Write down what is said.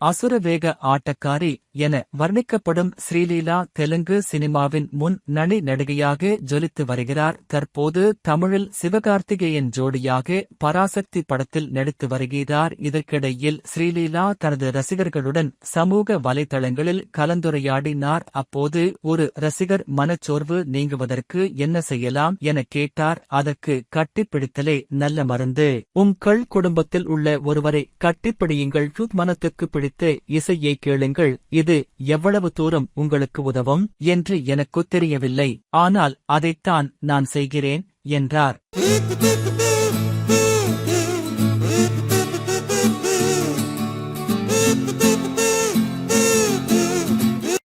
அசுரவேக ஆட்டக்காரி என வர்ணிக்கப்படும் ஸ்ரீலீலா தெலுங்கு சினிமாவின் முன் நடி நடிகையாக ஜொலித்து வருகிறார். தற்போது தமிழில் சிவகார்த்திகேயன் ஜோடியாக பராசக்தி படத்தில் நடித்து வருகிறார். இதற்கிடையில் ஸ்ரீலீலா தனது ரசிகர்களுடன் சமூக வலைதளங்களில் கலந்துரையாடினார். அப்போது ஒரு ரசிகர் மனச்சோர்வு நீங்குவதற்கு என்ன செய்யலாம் என கேட்டார். அதற்கு கட்டிப்பிடித்தலே நல்ல மருந்து. உங்கள் குடும்பத்தில் உள்ள ஒருவரை கட்டிப்பிடியுங்கள். மனத்துக்கு பிடித்து இசையை கேளுங்கள். இது எவ்வளவு தூரம் உங்களுக்கு உதவும் என்று எனக்கு தெரியவில்லை. ஆனால் அதைத்தான் நான் செய்கிறேன் என்றார்.